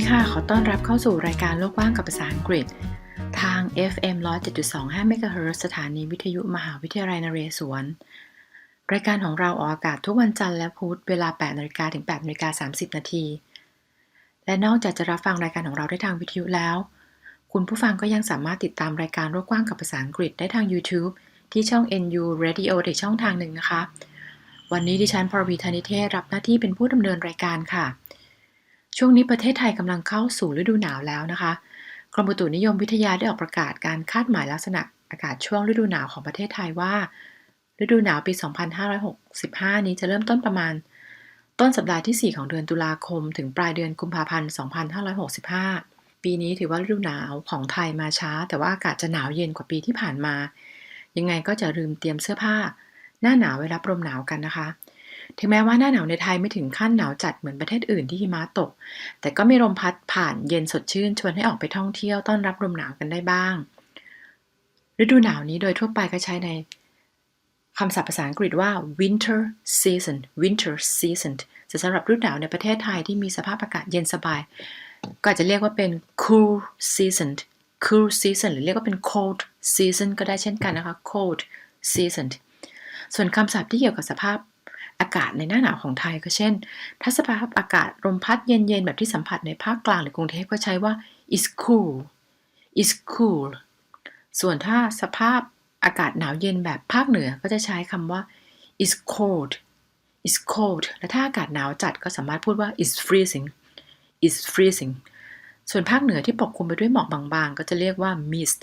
ดีค่ะ ขอต้อนรับเข้าสู่รายการโลกว่างกับภาษาอังกฤษ ทาง FM 107.25 MHz สถานีวิทยุมหาวิทยาลัยนเรศวร รายการของเราออกอากาศทุกวันจันทร์และพุธเวลา 8นาฬิกาถึง8นาฬิกา30 นาที และนอกจากจะรับฟังรายการของเราได้ทางวิทยุแล้ว คุณผู้ฟังก็ยังสามารถติดตามรายการโลกกว้างกับภาษาอังกฤษได้ทาง YouTube ที่ช่อง NU Radio อีกช่องทางหนึ่งนะคะ วันนี้ดิฉันพรวีธนิเทศรับหน้าที่เป็นผู้ดำเนินรายการค่ะ ช่วงนี้ประเทศไทยกำลังเข้าสู่ฤดูหนาวแล้วนะคะ กรมอุตุนิยมวิทยาได้ออกประกาศการคาดหมายลักษณะอากาศช่วงฤดูหนาวของประเทศไทยว่า ฤดูหนาวปี 2565 นี้จะเริ่มต้นประมาณ ต้นสัปดาห์ที่ 4 ของเดือนตุลาคม ถึงปลายเดือนกุมภาพันธ์ 2565 ปีนี้ถือว่าฤดูหนาวของไทยมาช้า แต่ว่าอากาศจะหนาวเย็นกว่าปีที่ผ่านมา ยังไงก็จะลืมเตรียมเสื้อผ้า หน้าหนาวไว้รับลมหนาวกันนะคะ ถึงแม้ว่าหน้าหนาวในไทยไม่ถึงขั้นหนาวจัดเหมือนประเทศอื่นที่หิมะตก แต่ก็มีลมพัดผ่านเย็นสดชื่นชวนให้ออกไปท่องเที่ยวต้อนรับลมหนาวกันได้บ้าง ฤดูหนาวนี้โดยทั่วไปก็ใช้ในคำศัพท์ภาษาอังกฤษว่า winter season winter season จะสำหรับฤดูหนาวในประเทศไทยที่มีสภาพอากาศเย็นสบาย ก็อาจจะเรียกว่าเป็น cool season cool season หรือเรียกว่าเป็น cold season ก็ได้เช่นกันนะคะ cold season ส่วนคำศัพท์ที่เกี่ยวกับสภาพ อากาศในหน้าหนาวของไทยก็เช่น ถ้าสภาพอากาศลมพัดเย็นๆ แบบที่สัมผัสในภาคกลางหรือกรุงเทพก็ใช้ว่า is cool is cool ส่วนถ้าสภาพอากาศหนาวเย็นแบบภาคเหนือก็จะใช้คำว่า is cold is cold และถ้าอากาศหนาวจัดก็สามารถพูดว่า is freezing is freezing ส่วนภาคเหนือที่ปกคลุมไปด้วยหมอกบางๆ ก็จะเรียกว่า mist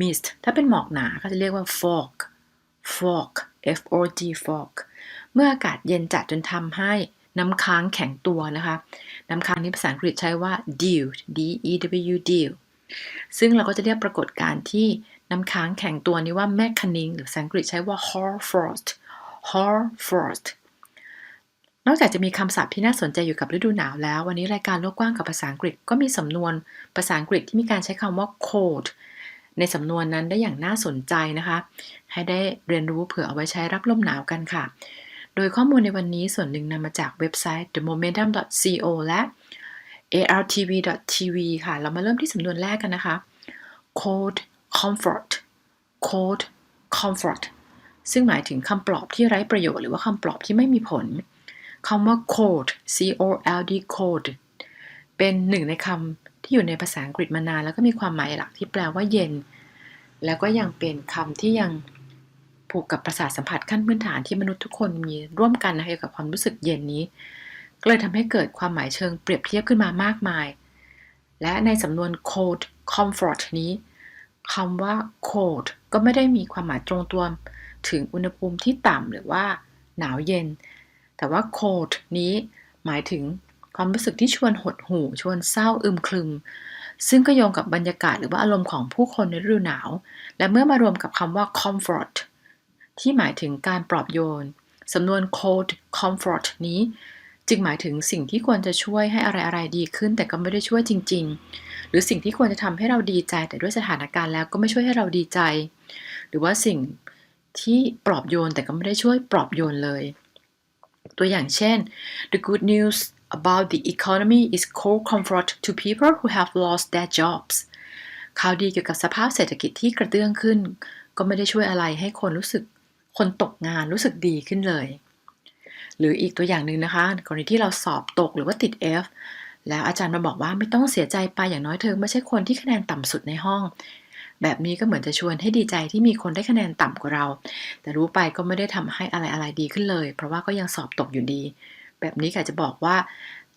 mist ถ้าเป็นหมอกหนาก็จะเรียกว่า fog fog f o g fog เมื่ออากาศเย็นจัดจนทำให้น้ำค้างแข็งตัวนะคะ น้ำค้างนี้ภาษาอังกฤษใช้ว่า dew d e w dew ซึ่งเราก็จะเรียกปรากฏการณ์ที่น้ำค้างแข็งตัวนี้ว่า mechaning หรือภาษาอังกฤษใช้ว่า hoarfrost hoarfrost นอกจากจะมีคำศัพท์ที่น่าสนใจอยู่กับฤดูหนาวแล้ว วันนี้รายการโลกกว้างกับภาษาอังกฤษก็มีสำนวนภาษาอังกฤษที่มีการใช้คำว่า cold ในสำนวนนั้นได้อย่างน่าสนใจนะคะ ให้ได้เรียนรู้เผื่อเอาไว้ใช้รับลมหนาวกันค่ะ โดยข้อมูลในวันนี้ส่วนหนึ่งนำมาจากเว็บไซต์ themomentum.co และ artv.tv ค่ะ เรามาเริ่มที่สำนวนแรกกันนะคะ cold comfort cold comfort ซึ่งหมายถึงคำปลอบที่ไร้ประโยชน์หรือว่าคำปลอบที่ไม่มีผลคำว่า cold c o l d cold เป็นหนึ่งในคำที่อยู่ในภาษาอังกฤษมานาน แล้วก็มีความหมายหลักที่แปลว่าเย็น แล้วก็ยังเป็นคำที่ยัง ผูกกับประสาทสัมผัสขั้นพื้นฐานที่มนุษย์ทุกคนมีร่วมกันนะคะเกี่ยวกับความรู้สึกเย็นนี้ ก็เลยทำให้เกิดความหมายเชิงเปรียบเทียบขึ้นมามากมาย และในสำนวน cold comfort นี้คำว่า cold ก็ไม่ได้มีความหมายตรงตัวถึงอุณหภูมิที่ต่ำหรือว่าหนาวเย็น แต่ว่า cold นี้หมายถึงความรู้สึกที่ชวนหดหู่ ชวนเศร้าอึมครึม ซึ่งก็โยงกับบรรยากาศหรือว่าอารมณ์ของผู้คนในฤดูหนาว และเมื่อมารวมกับคำว่า comfort ที่หมายถึงการปลอบโยน สำนวน cold comfort นี้ จึงหมายถึงสิ่งที่ควรจะช่วยให้อะไรอะไรดีขึ้น แต่ก็ไม่ได้ช่วยจริง ๆ หรือสิ่งที่ควรจะทำให้เราดีใจ แต่ด้วยสถานการณ์แล้วก็ไม่ช่วยให้เราดีใจ หรือว่าสิ่งที่ปลอบโยนแต่ก็ไม่ได้ช่วยปลอบโยนเลย ตัวอย่างเช่น the good news about the economy is cold comfort to people who have lost their jobs ข่าวดีเกี่ยวกับสภาพเศรษฐกิจที่กระเตื้องขึ้น ก็ไม่ได้ช่วยอะไรให้คนรู้สึก คนตกงานรู้สึกดีขึ้นเลย หรืออีกตัวอย่างหนึ่งนะคะ กรณีที่เราสอบตกหรือว่าติด F แล้วอาจารย์มาบอกว่าไม่ต้องเสียใจไปอย่างน้อยเธอไม่ใช่คนที่คะแนนต่ำสุดในห้อง แบบนี้ก็เหมือนจะชวนให้ดีใจที่มีคนได้คะแนนต่ำกว่าเรา แต่รู้ไปก็ไม่ได้ทำให้อะไรอะไรดีขึ้นเลย เพราะว่าก็ยังสอบตกอยู่ดี แบบนี้ก็จะบอกว่า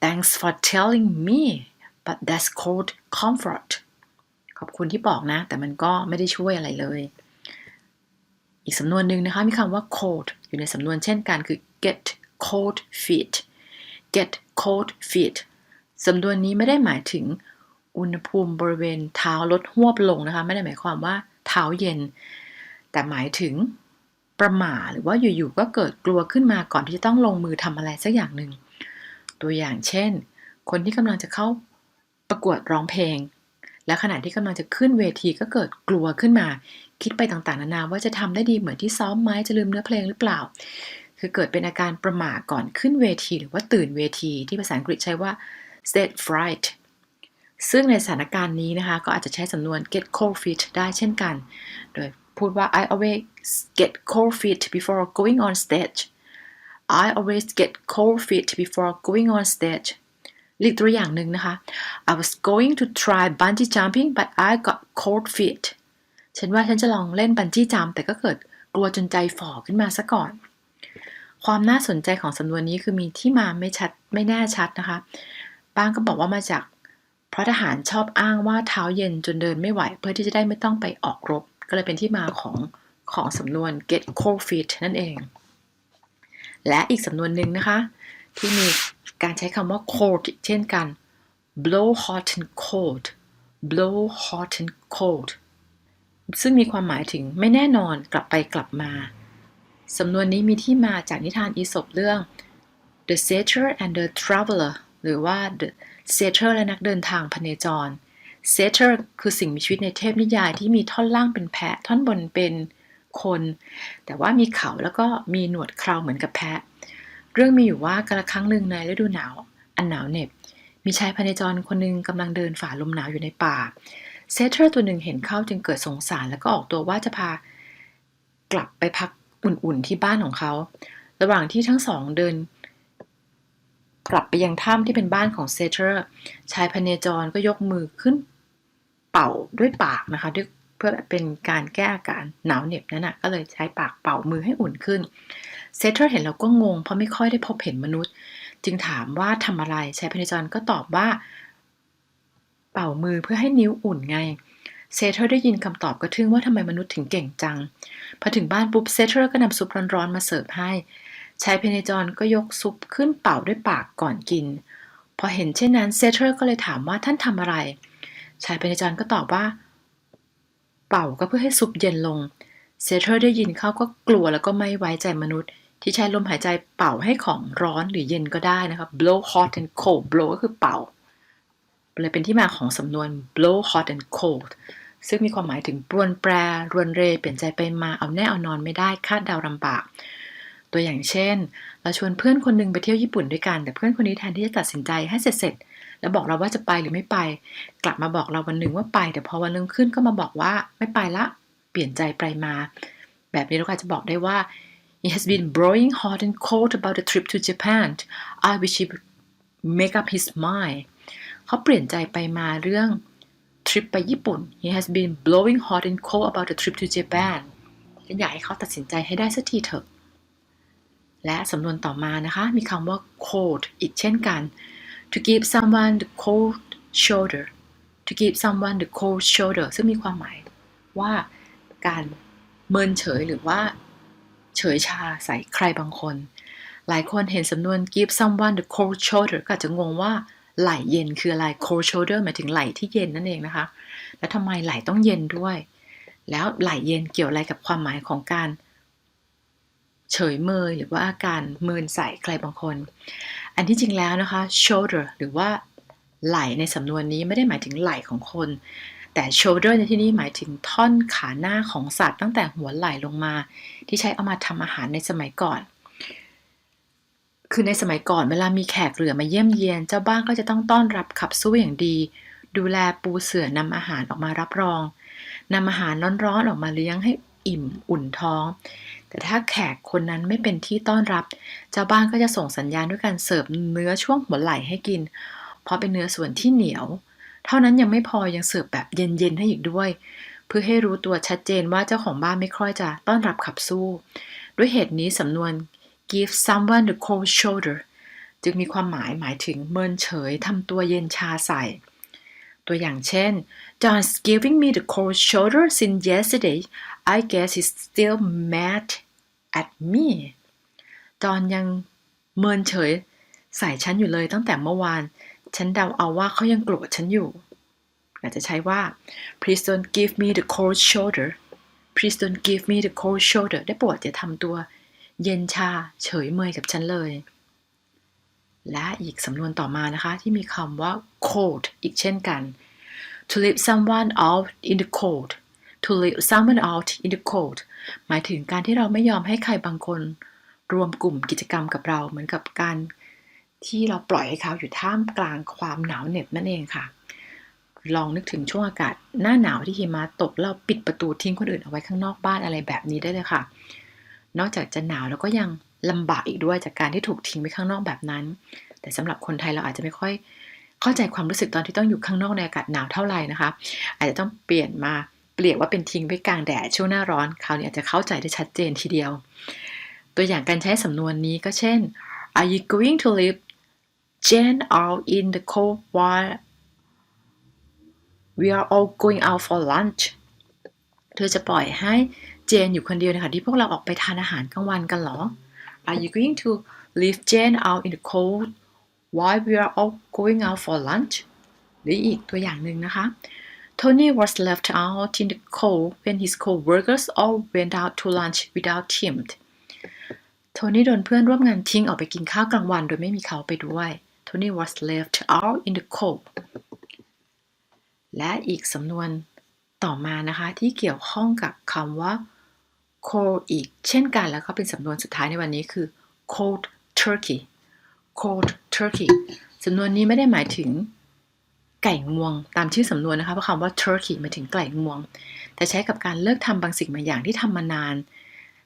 thanks for telling me but that's cold comfort ขอบคุณที่บอกนะ แต่มันก็ไม่ได้ช่วยอะไรเลย อีกสำนวนหนึ่งนะคะมีคำว่า cold อยู่ในสำนวนเช่นกันคือ get cold feet get cold feet สำนวนนี้ไม่ได้หมายถึงอุณหภูมิบริเวณเท้าลดหวบลงนะคะ ไม่ได้หมายความว่าเท้าเย็น แต่หมายถึงประหม่าหรือว่าอยู่ๆก็เกิดกลัวขึ้นมาก่อนที่จะต้องลงมือทำอะไรสักอย่างหนึ่งตัวอย่างเช่น คนที่กำลังจะเข้าประกวดร้องเพลง และขณะที่กำลังจะขึ้นเวทีก็เกิดกลัวขึ้นมา คิดไปต่างๆนานาว่าจะทำได้ดีเหมือนที่ซ้อมไหมจะลืมเนื้อเพลงหรือเปล่า คือเกิดเป็นอาการประหม่าก่อนขึ้นเวที หรือว่าตื่นเวทีที่ภาษาอังกฤษใช้ว่า stage fright ซึ่งในสถานการณ์นี้นะคะ ก็อาจจะใช้สำนวน get cold feet ได้เช่นกัน โดยพูดว่า I always get cold feet before going on stage I always get cold feet before going on stage อีกตัวอย่างหนึ่งนะคะ I was going to try bungee jumping but I got cold feet ฉันว่าฉันจะลองเล่นบันจี้จัมแต่ก็เกิดกลัวจนใจฝ่อขึ้นมาซะก่อน ความน่าสนใจของสำนวนนี้คือมีที่มาไม่ชัดไม่แน่ชัดนะคะ บ้างก็บอกว่ามาจาก เพราะทหารชอบอ้างว่าเท้าเย็นจนเดินไม่ไหว เพื่อที่จะได้ไม่ต้องไปออกรบ ก็เลยเป็นที่มาของของสำนวน get cold feet นั่นเอง และอีกสำนวนหนึ่งนะคะ ที่มีการใช้คำว่า cold เช่นกัน blow hot and cold blow hot and cold ซึ่งมีความหมายถึงไม่แน่นอนกลับไปกลับมา สำนวนนี้มีที่มาจากนิทานอีสปเรื่อง The Satyr and the Traveler หรือว่า The Satyr และนักเดินทางพเนจร Satyr คือสิ่งมีชีวิตในเทพนิยายที่มีท่อนล่างเป็นแพะ ท่อนบนเป็นคน แต่ว่ามีเขาแล้วก็มีหนวดเคราเหมือนกับแพะ เรื่องมีอยู่ว่ากระครั้งหนึ่งในฤดูหนาว อันหนาวเหน็บ มีชายพเนจรคนหนึ่งกำลังเดินฝ่าลมหนาวอยู่ในป่า เซเทอร์ตัวหนึ่งเห็นเข้าจึงเกิดสงสารแล้วก็ออกตัวว่าจะพากลับไปพักอุ่นๆที่บ้านของเขา ระหว่างที่ทั้งสองเดิน กลับไปยังถ้ำที่เป็นบ้านของเซเทอร์ ชายพเนจรก็ยกมือขึ้นเป่าด้วยปากนะคะด้วย เพื่อเป็นการแก้อาการหนาวเหน็บนั่นนะก็เลยใช้ปากเป่ามือให้อุ่นขึ้นเซเทอร์เห็นแล้วก็งงเพราะไม่ค่อยได้พบเห็นมนุษย์ จึงถามว่าทำอะไรชายพเนจรก็ตอบว่า เป่ามือเพื่อให้นิ้วอุ่นไงเซเทอร์ได้ยินคำตอบก็ทึ่งว่าทำไมมนุษย์ถึงเก่งจัง พอถึงบ้านปุ๊บเซเทอร์ก็นำซุปร้อนๆมาเสิร์ฟให้ชายเพเนจรก็ยกซุปขึ้นเป่าด้วยปากก่อนกิน พอเห็นเช่นนั้นเซเทอร์ก็เลยถามว่าท่านทำอะไร ชายเพเนจรก็ตอบว่า เป่าก็เพื่อให้ซุปเย็นลง เซเทอร์ได้ยินเขาก็กลัวแล้วก็ไม่ไว้ใจมนุษย์ ที่ใช้ลมหายใจเป่าให้ของร้อนหรือเย็นก็ได้นะครับ blow hot and cold blow ก็คือเป่าเลยเป็นที่มาของสำนวน blow hot and cold ซึ่งมีความหมายถึงปรวนแปร รวนเร เปลี่ยนใจไปมา เอาแน่เอานอนไม่ได้ คาดเดาลำบาก ตัวอย่างเช่น เราชวนเพื่อนคนหนึ่งไปเที่ยวญี่ปุ่นด้วยกัน แต่เพื่อนคนนี้แทนที่จะตัดสินใจให้เสร็จ แล้วบอกเราว่าจะไปหรือไม่ไป กลับมาบอกเราวันหนึ่งว่าไป แต่พอวันนึงขึ้นก็มาบอกว่าไม่ไปละ เปลี่ยนใจไปมา แบบนี้เราอาจะบอกได้ว่า he has been blowing hot and cold about the trip to Japan I wish he would make up his mind เขาเปลี่ยนใจไปมาเรื่องทริปไปญี่ปุ่น he has been blowing hot and cold about the trip to Japan ฉันอยากให้เขาตัดสินใจให้ได้สักทีเถอะ และสำนวนต่อมานะคะ มีคำว่า cold อีกเช่นกัน to give someone the cold shoulder to give someone the cold shoulder ซึ่งมีความหมายว่าการเมินเฉยหรือว่า เฉยชาใส่ใครบางคน หลายคนเห็นสำนวน give someone the cold shoulder ก็อาจจะงงว่าไหลเย็นคืออะไร cold shoulder หมายถึงไหลที่เย็นนั่นเองนะคะ แล้วทำไมไหลต้องเย็นด้วย แล้วไหลเย็นเกี่ยวอะไรกับความหมายของการ เฉยเมยหรือว่าการเมินใส่ใครบางคน อันที่จริงแล้วนะคะ shoulder หรือว่าไหล่ในสำนวนนี้ไม่ได้หมายถึงไหล่ของคน แต่ shoulder ในที่นี้หมายถึงท่อนขาหน้าของสัตว์ตั้งแต่หัวไหล่ลงมา ที่ใช้เอามาทำอาหารในสมัยก่อน คือในสมัยก่อนเวลามีแขกเหลือมาเยี่ยมเยียน เจ้าบ้านก็จะต้องต้อนรับขับสู้อย่างดี ดูแลปูเสื่อนำอาหารออกมารับรองนำอาหารร้อนๆออกมาเลี้ยงให้อิ่มอุ่นท้อง แต่ถ้าแขกคนนั้นไม่เป็นที่ต้อนรับ เจ้าบ้านก็จะส่งสัญญาณด้วยการเสิร์ฟเนื้อช่วงหัวไหล่ให้กิน เพราะเป็นเนื้อส่วนที่เหนียว เท่านั้นยังไม่พอยังเสิร์ฟแบบเย็นๆให้อีกด้วย เพื่อให้รู้ตัวชัดเจนว่าเจ้าของบ้านไม่ค่อยจะต้อนรับขับสู้ ด้วยเหตุนี้สำนวน give someone the cold shoulder จึงมีความหมายหมายถึงเมินเฉยทำตัวเย็นชาใส่ ตัวอย่างเช่น John's giving me the cold shoulder since yesterday I guess he's still mad at me จอนยังเมินเฉยใส่ฉันอยู่เลยตั้งแต่เมื่อวาน ฉันเดาเอาว่าเขายังโกรธฉันอยู่อาจจะใช้ว่า please don't give me the cold shoulder please don't give me the cold shoulder ได้โปรดอย่าทำตัว เย็นชาเฉยเมยกับฉันเลย และอีกสำนวนต่อมานะคะ ที่มีคำว่า cold อีกเช่นกัน to leave someone out in the cold to leave someone out in the cold หมายถึงการที่เราไม่ยอมให้ใครบางคนรวมกลุ่มกิจกรรมกับเรา เหมือนกับการที่เราปล่อยให้เขาอยู่ท่ามกลางความหนาวเหน็บนั่นเองค่ะ ลองนึกถึงช่วงอากาศ หน้าหนาวที่หิมะตกเราปิดประตูทิ้งคนอื่นเอาไว้ข้างนอกบ้านอะไรแบบนี้ได้เลยค่ะ นอกจากจะหนาวแล้วก็ยัง ลำบากอีกด้วยจากการที่ถูกทิ้งไว้ข้างนอกแบบนั้น แต่สำหรับคนไทยเราอาจจะไม่ค่อยเข้าใจความรู้สึกตอนที่ต้องอยู่ข้างนอกในอากาศหนาวเท่าไหร่นะคะ อาจจะต้องเปลี่ยนมาเปลี่ยนว่าเป็นทิ้งไว้กลางแดดช่วงหน้าร้อนคราวนี้อาจจะเข้าใจได้ชัดเจนทีเดียว ตัวอย่างการใช้สำนวนนี้ก็เช่น Are you going to leave Jane out in the cold while we are all going out for lunch เธอจะปล่อยให้เจนอยู่คนเดียวนะคะที่พวกเราออกไปทานอาหารกลางวันกันหรอ Are you going to leave Jane out in the cold while we are all going out for lunch หรืออีกตัวอย่างหนึ่งนะคะ Tony was left out in the cold when his co-workers all went out to lunch without him โทนี่โดนเพื่อนร่วมงานทิ้งออกไปกินข้าวกลางวันโดยไม่มีเขาไปด้วย Tony was left out in the cold และอีกสำนวนต่อมานะคะที่เกี่ยวข้องกับคำว่า cold อีกเช่นกันแล้วก็เป็นสำนวนสุดท้ายในวันนี้คือ cold turkey cold turkey สำนวนนี้ไม่ได้หมายถึงไก่งวง ตามชื่อสำนวนนะคะเพราะคำว่า turkey หมายถึงไก่งวง แต่ใช้กับการเลิกทำบางสิ่งบางอย่างที่ทำมานาน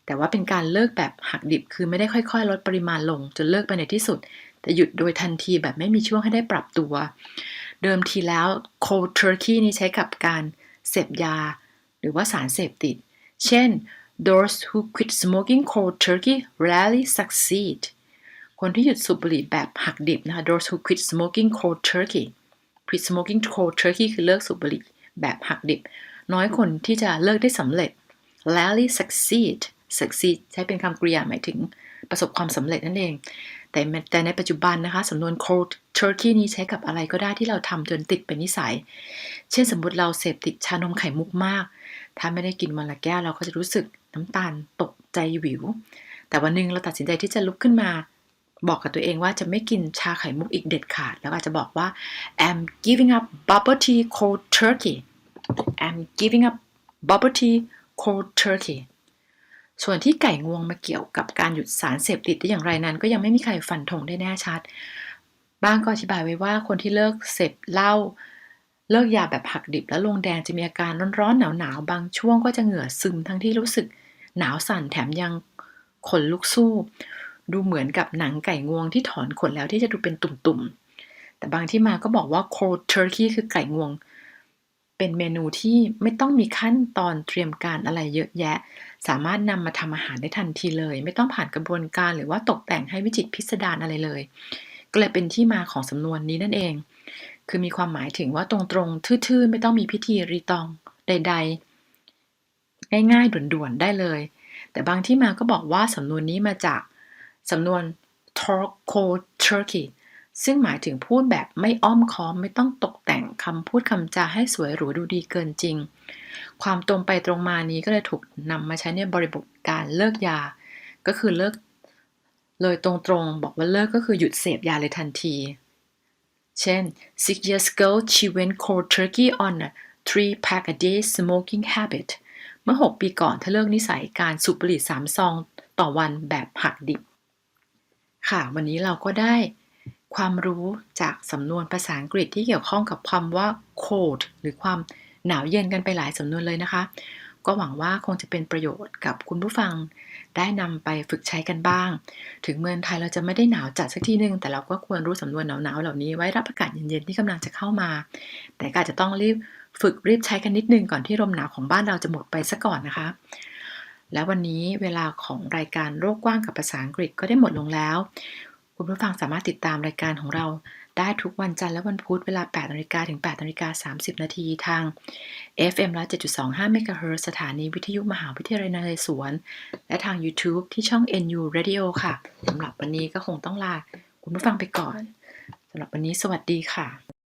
แต่ว่าเป็นการเลิกแบบหักดิบคือไม่ได้ค่อยๆ ลดปริมาณลง จนเลิกไปในที่สุด แต่หยุดโดยทันทีแบบไม่มีช่วงให้ได้ปรับตัว เดิมทีแล้ว cold turkey นี้ใช้กับการเสพยา หรือว่าสารเสพติด เช่น those who quit smoking cold turkey rarely succeed คนที่หยุดสูบบุหรี่แบบหักดิบนะคะ those who quit smoking cold turkey quit smoking cold turkey คือเลิกสูบบุหรี่แบบหักดิบ น้อยคนที่จะเลิกได้สำเร็จ rarely succeed succeed ใช้เป็นคำกริยาหมายถึงประสบความสำเร็จนั่นเอง แต่แต่ในปัจจุบันนะคะสำนวน cold turkey นี้ใช้กับอะไรก็ได้ที่เราทำจนติดเป็นนิสัย เช่นสมมติเราเสพติดชานมไข่มุกมาก ถ้าไม่ได้กินวันละแก้วเราก็จะรู้สึก น้ำตาลตกใจหวิว แต่วันหนึ่งเราตัดสินใจที่จะลุกขึ้นมา บอกกับตัวเองว่าจะไม่กินชาไข่มุกอีกเด็ดขาด แล้วอาจจะบอกว่า I'm giving up bubble tea cold turkey I'm giving up bubble tea cold turkey ส่วนที่ไก่งวงมาเกี่ยวกับการหยุดสารเสพติดได้อย่างไรนั้น ก็ยังไม่มีใครฟันธงได้แน่ชัด บ้างก็อธิบายไว้ว่าคนที่เลิกเสพเหล้าเลิกยาแบบหักดิบแล้วลงแดงจะมีอาการร้อนๆหนาวๆบางช่วงก็จะเหงื่อซึมทั้งที่รู้สึก หนาวสั่นแถมยังขนลุกสู้ ดูเหมือนกับหนังไก่งวงที่ถอนขนแล้วที่จะดูเป็นตุ่มๆ แต่บางที่มาก็บอกว่า cold turkey คือไก่งวง เป็นเมนูที่ไม่ต้องมีขั้นตอนเตรียมการอะไรเยอะแยะ สามารถนำมาทำอาหารได้ทันทีเลย ไม่ต้องผ่านกระบวนการหรือว่าตกแต่งให้วิจิตรพิสดารอะไรเลย ก็เลยเป็นที่มาของสำนวนนี้นั่นเอง คือมีความหมายถึงว่าตรงๆ ทื่อๆ ไม่ต้องมีพิธีรีตองใด ๆ ง่ายๆด่วนๆได้เลย แต่บางที่มาก็บอกว่าสำนวนนี้มาจากสำนวน talk cold turkey ซึ่งหมายถึงพูดแบบไม่อ้อมค้อมไม่ต้องตกแต่งคำพูดคำจาให้สวยหรูดูดีเกินจริง ความตรงไปตรงมานี้ก็เลยถูกนำมาใช้ในบริบทการเลิกยา ก็คือเลิกเลยตรงๆ บอกว่าเลิกก็คือหยุดเสพยาเลยทันที เช่น six years ago she went cold turkey on a three pack a day smoking habit เมื่อ 6 ปีก่อนเธอเลิกนิสัยการสูบบุหรี่สามซองต่อวันแบบหักดิบ ค่ะ วันนี้เราก็ได้ความรู้จากสำนวนภาษาอังกฤษที่เกี่ยวข้องกับคำว่า cold หรือความหนาวเย็นกันไปหลายสำนวนเลยนะคะ ก็หวังว่าคงจะเป็นประโยชน์กับคุณผู้ฟัง ได้นำไปฝึกใช้กันบ้าง ถึงเมืองไทยเราจะไม่ได้หนาวจัดสักทีนึง แต่เราก็ควรรู้สำนวนหนาวๆเหล่านี้ไว้รับอากาศเย็นๆที่กำลังจะเข้ามา แต่ก็อาจจะต้องรีบ ฝึกรีบใช้กันนิดนึงก่อนที่ลมหนาวของบ้านเราจะหมดไปซะก่อนนะคะ และวันนี้เวลาของรายการโลกกว้างกับภาษาอังกฤษก็ได้หมดลงแล้ว คุณผู้ฟังสามารถติดตามรายการของเราได้ทุกวันจันทร์และวันพุธเวลา 8นาฬิกาถึง8นาฬิกา30 นาทีทาง FM 107.25 MHz สถานีวิทยุมหาวิทยาลัยนเรศวร และทาง YouTube ที่ช่อง NU Radio ค่ะสำหรับวันนี้ก็คงต้องลาคุณผู้ฟังไปก่อนสำหรับวันนี้สวัสดีค่ะ